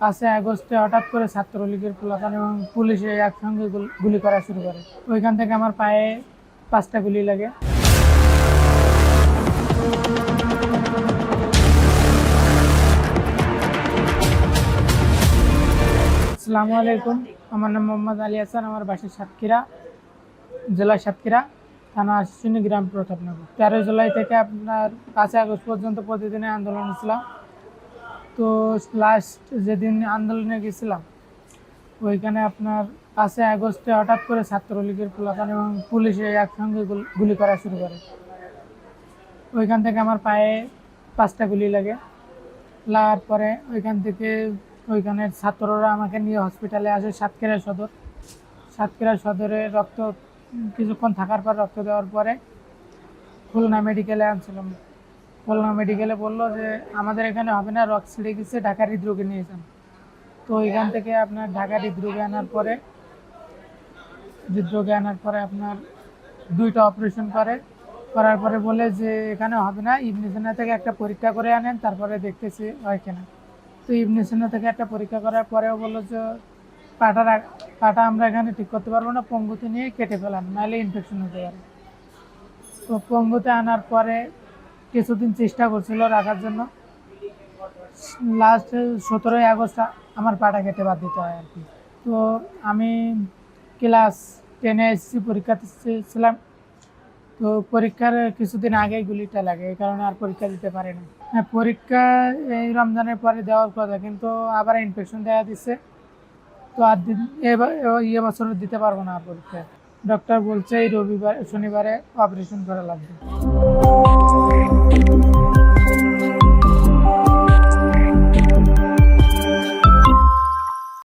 পাঁচই আগস্টে হঠাৎ করে ছাত্রলীগের পোলাপান এবং পুলিশে একসঙ্গে গুল- করা শুরু করে। ওইখান থেকে আমার পায়ে পাঁচটা গুলি লাগে। আসসালামু আলাইকুম। আমার নাম মোহাম্মদ আলী হাসান, আমার বাসা সাতক্ষীরা, জেলা সাতক্ষীরা, থানা আশিনী গ্রাম প্রতাপনগর। তেরো জুলাই থেকে আপনার পাঁচই আগস্ট পর্যন্ত প্রতিদিনে আন্দোলন ছিলাম তো লাস্ট যেদিন আন্দোলনে গেছিলাম, ওইখানে আপনার পাঁচই আগস্টে হঠাৎ করে ছাত্রলীগের পোলাপান এবং পুলিশে একসঙ্গে গুল- গুলি করা শুরু করে। ওইখান থেকে আমার পায়ে পাঁচটা গুলি লাগে। লাগার পরে ওইখান থেকে ওইখানের ছাত্ররা আমাকে নিয়ে হসপিটালে আসে সাতক্ষীরা সদর। সাতক্ষীরা সদরে রক্ত, কিছুক্ষণ থাকার পর রক্ত দেওয়ার পরে খুলনা মেডিকেলে আনছিলাম। খুলনা মেডিকেলে বলল যে, আমাদের এখানে হবে না রক্ত ছিঁড়ে গেছে ঢাকা হৃদরোগে নিয়ে যান। তো এখান থেকে আপনার ঢাকা হৃদরোগে আনার পরে, হৃদরোগে আনার পরে আপনার দুইটা অপারেশন করে। করার পরে বলে যে, এখানে হবে না ইবনে থেকে একটা পরীক্ষা করে আনেন, তারপরে দেখতেছি হয় কিনা। তো ইবনে থেকে একটা পরীক্ষা করার পরেও বলল যে, পাটা পাটা আমরা এখানে ঠিক করতে পারব না, পঙ্গুতে নিয়ে কেটে ফেলান, নাহলে ইনফেকশন হতে পারে। তো পঙ্গুতে আনার পরে কিছুদিন চেষ্টা করছিল রাখার জন্য। লাস্ট সতেরোই আগস্ট আমার পাটা কেটে বাদ দিতে হয় আর কি তো আমি ক্লাস টেনে এসেছি পরীক্ষা ছিলাম তো পরীক্ষার কিছুদিন আগেই গুলিটা লাগে, এই কারণে আর পরীক্ষা দিতে পারে না হ্যাঁ পরীক্ষা এই রমজানের পরে দেওয়ার কথা, কিন্তু আবার ইনফেকশন দেওয়া দিচ্ছে। তো আর দিন, এবার ইয়ে বছর দিতে পারব না পরীক্ষা ডক্টর বলছে এই রবিবার, শনিবারে অপারেশন করা লাগবে।